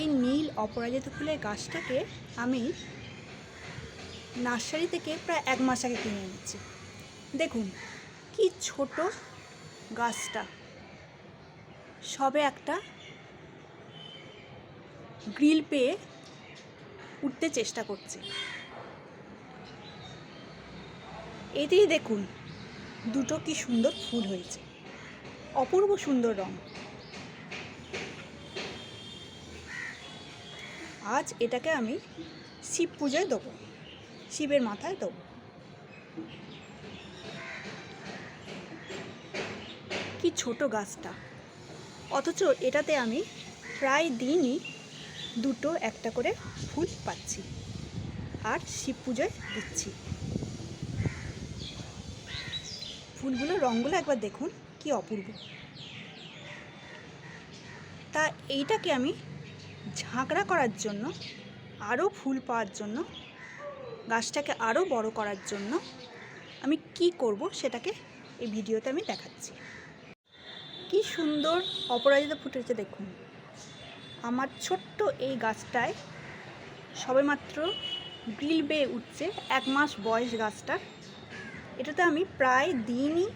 এই নীল অপরাজিত ফুলের গাছটাকে আমি নার্সারি থেকে প্রায় এক মাস আগে কিনে এনেছি। দেখুন, কি ছোট গাছটা। সবে একটা গ্রিল পেয়ে উঠতে চেষ্টা করছে। এতেই দেখুন, দুটো কি সুন্দর ফুল হয়েছে। অপূর্ব সুন্দর রং। আজ এটাকে আমি শিব পুজোয় দেবো, শিবের মাথায় দেবো। কি ছোট গাছটা। অথচ এটাতে আমি প্রায় দিনই দুটো একটা করে ফুল পাচ্ছি আর শিব পুজোয় দিচ্ছি। ফুলগুলোর রঙগুলো একবার দেখুন, কি অপূর্ব। তা এইটাকে আমি ঝাঁকড়া করার জন্য, আরও ফুল পাওয়ার জন্য, গাছটাকে আরও বড় করার জন্য আমি কি করব সেটাকে এই ভিডিওতে আমি দেখাচ্ছি। কি সুন্দর অপরাজিতা ফুটেছে দেখুন। আমার ছোট্ট এই গাছটায় সবেমাত্র গ্রিল বেয়ে উঠছে এক মাস বয়স গাছটার। এটাতে আমি প্রায় দিনই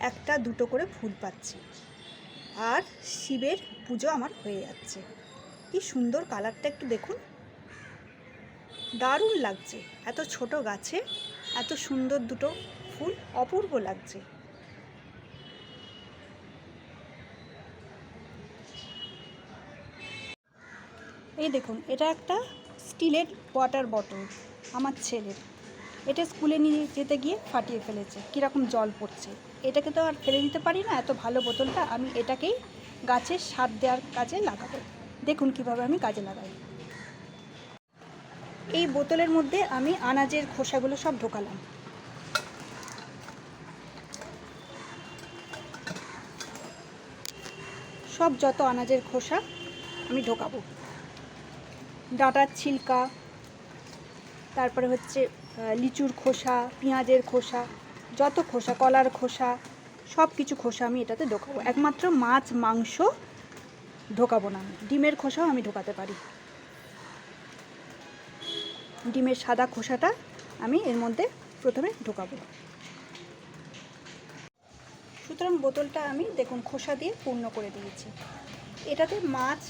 একটা দুটো করে ফুল পাচ্ছি। আর শিবের পুজো আমার হয়ে যাচ্ছে। কি সুন্দর কালারটা একটু দেখুন। দারুণ লাগছে। এত ছোট গাছে এত সুন্দর দুটো ফুল অপূর্ব লাগছে। এই দেখুন, এটা একটা স্টিলের ওয়াটার বটল আমার ছেলের। এটা স্কুলে নিয়ে যেতে গিয়ে ফাটিয়ে ফেলেছে। কীরকম জল পড়ছে। এটাকে তো আর ফেলে দিতে পারি না, এত ভালো বোতলটা আমি এটাকেই গাছের সার দেওয়ার কাজে লাগাবো। দেখুন কীভাবে আমি কাজে লাগাই। এই বোতলের মধ্যে আমি আনাজের খোসাগুলো সব ঢোকালাম। সব যত আনাজের খোসা আমি ঢোকাবো। ডাঁটার ছিলকা, তারপরে হচ্ছে লিচুর খোসা, পেঁয়াজের খোসা, যত খোসা, কলার খোসা সব কিছু খোসা আমি এটাতে ঢোকাবো। একমাত্র মাছ, মাংস ঢোকাবো না। ডিমের খোসাও আমি ঢোকাতে পারি। ডিমের সাদা খোসাটা আমি এর মধ্যে প্রথমে ঢোকাবো। সুতরাং বোতলটা আমি দেখুন খোসা দিয়ে পূর্ণ করে দিয়েছি। এটাতে মাছ,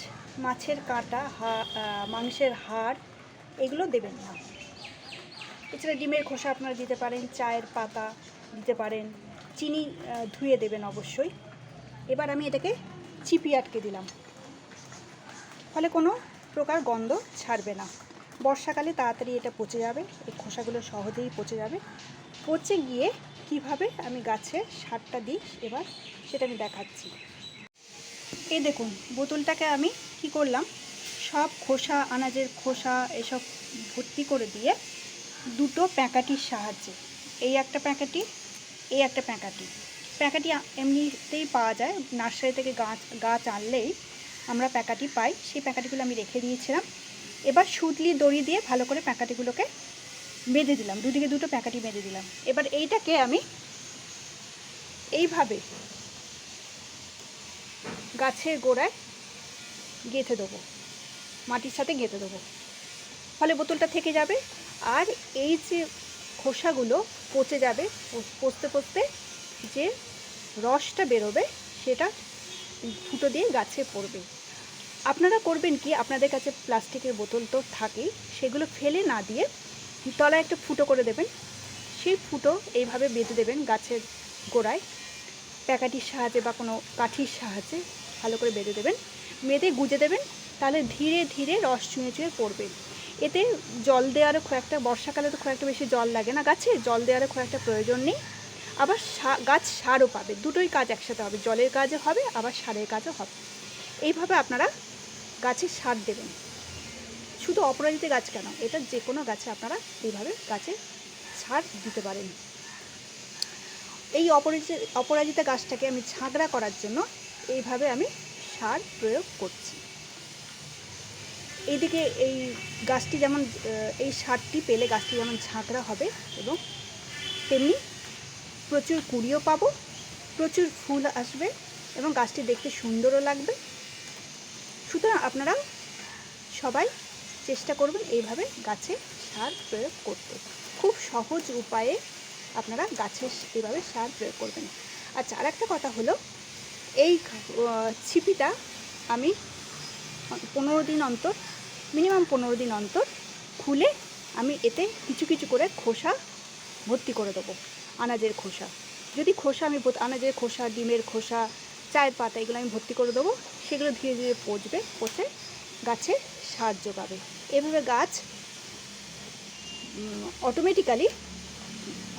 মাছের কাঁটা, হা মাংসের হাড়, এগুলো দেবেন না। এছাড়া ডিমের খোসা আপনারা দিতে পারেন, চায়ের পাতা দিতে পারেন, চিনি ধুয়ে দেবেন অবশ্যই। এবার আমি এটাকে চিপি আটকে দিলাম। ফলে কোনো প্রকার গন্ধ ছাড়বে না। বর্ষাকালে তাড়াতাড়ি এটা পচে যাবে, এই খোসাগুলো সহজেই পচে যাবে। পচে গিয়ে কীভাবে আমি গাছে সারটা দিই এবার সেটা আমি দেখাচ্ছি। এই দেখুন, বোতলটাকে আমি কি করলাম? সব খোসা, আনাজের খোসা এসব ভর্তি করে দিয়ে দুটো প্যাঁকাটির সাহায্যে, এই একটা প্যাঁকাটি, এই একটা প্যাঁকাটি। প্যাঁকাটি এমনিতেই পাওয়া যায়, নার্সারি থেকে গাছ গাছ আনলেই আমরা প্যাকাটি পাই, সেই প্যাকাটিগুলো আমি রেখে দিয়েছিলাম। এবার সুতলি দড়ি দিয়ে ভালো করে প্যাকাটিগুলোকে বেঁধে দিলাম, দুদিকে দুটো প্যাকাটি বেঁধে দিলাম। এবার এইটাকে আমি এইভাবে গাছের গোড়ায় গেঁথে দেবো, মাটির সাথে গেঁথে দেবো। ফলে বোতলটা থেকে যাবে আর এই যে খোসাগুলো পচে যাবে, পচতে পচতে যে রসটা বেরোবে, সেটা ফুটো দিয়ে গাছে পড়বে। আপনারা করবেন কি, আপনাদের কাছে প্লাস্টিকের বোতল তো থাকেই, সেগুলো ফেলে না দিয়ে তলায় একটা ফুটো করে দেবেন। সেই ফুটো এইভাবে বেঁধে দেবেন গাছের গোড়ায়, প্যাকাটির সাহায্যে বা কোনো কাঠির সাহায্যে ভালো করে বেঁধে দেবেন। বেঁধে গুজে দেবেন, তাহলে ধীরে ধীরে রস চুঁয়ে চুঁয়ে পড়বে। এতে জল দেওয়ারও খুব একটা বর্ষাকালে তো খুব একটা বেশি জল লাগে না গাছে, জল দেওয়ারও খুব একটা প্রয়োজন নেই। আবার গাছ সারও পাবে, দুটোই কাজ একসাথে হবে, জলের কাজও হবে, আবার সারের কাজও হবে। এইভাবে আপনারা গাছে সার দেবেন। শুধু অপরাজিত গাছ কেন? এটা যে কোনো গাছে আপনারা এইভাবে গাছে সার দিতে পারেন। এই অপরাজিত, অপরাজিতা গাছটাকে আমি ঝাঁকড়া করার জন্য এইভাবে আমি সার প্রয়োগ করছি। এইদিকে এই গাছটি যেমন এই সারটি পেলে গাছটি যেমন ঝাঁকড়া হবে এবং তেমনি প্রচুর কুড়িও পাবো, প্রচুর ফুল আসবে এবং গাছটি দেখতে সুন্দরও লাগবে। সুতরাং আপনারা সবাই চেষ্টা করবেন এইভাবে গাছে সার প্রয়োগ করতে। খুব সহজ উপায়ে আপনারা গাছে এভাবে সার প্রয়োগ করবেন। আচ্ছা আর একটা কথা হলো, এই ছিপিটা আমি পনেরো দিন অন্তর, মিনিমাম পনেরো দিন অন্তর খুলে আমি এতে কিছু কিছু করে খোসা ভর্তি করে দেবো, আনাজের খোসা। যদি খোসা আমি আনাজের খোসা, ডিমের খোসা, চায়ের পাতা এগুলো আমি ভর্তি করে দেবো সেগুলো ধীরে ধীরে পচবে, পচে গাছে সার যোগাবে। এভাবে গাছ অটোমেটিক্যালি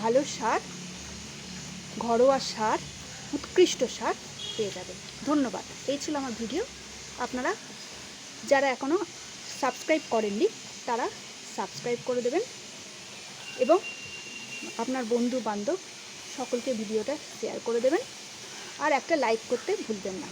ভালো সার, ঘরোয়া সার, উৎকৃষ্ট সার পেয়ে যাবে। ধন্যবাদ। এই ছিল আমার ভিডিও। আপনারা যারা এখনও সাবস্ক্রাইব করেননি, তারা সাবস্ক্রাইব করে দেবেন এবং আপনার বন্ধু বান্ধব সকলকে ভিডিওটা শেয়ার করে দেবেন। আর একটা লাইক করতে ভুলবেন না।